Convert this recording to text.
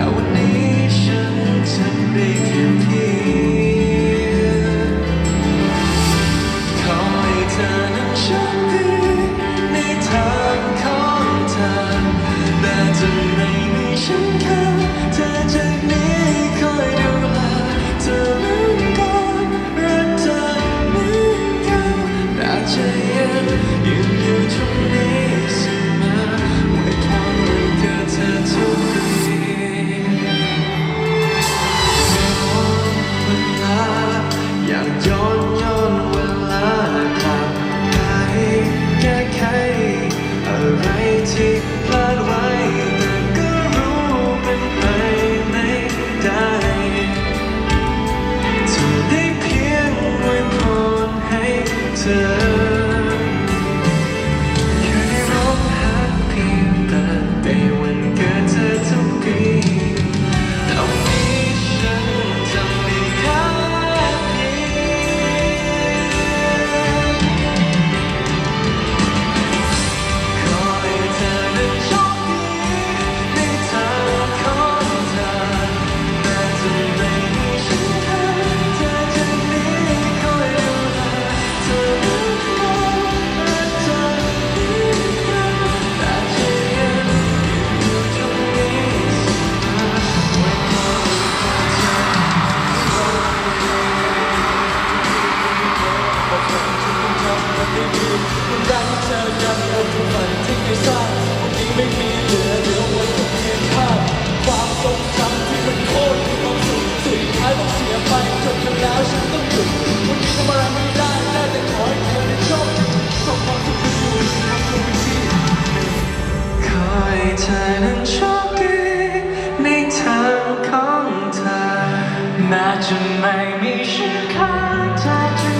แต่วันนี้ฉันทำได้ เสียไปจบแล้วฉันต้องหยุดวันนี้ทำอะไรไม่ได้ได้แต่ขอให้เธอได้ชอของความสุขที่อยู่ในบดีขอให้เธอนั้โชคดีในทางของเธอแม้จะไม่มีฉันข้างเธอ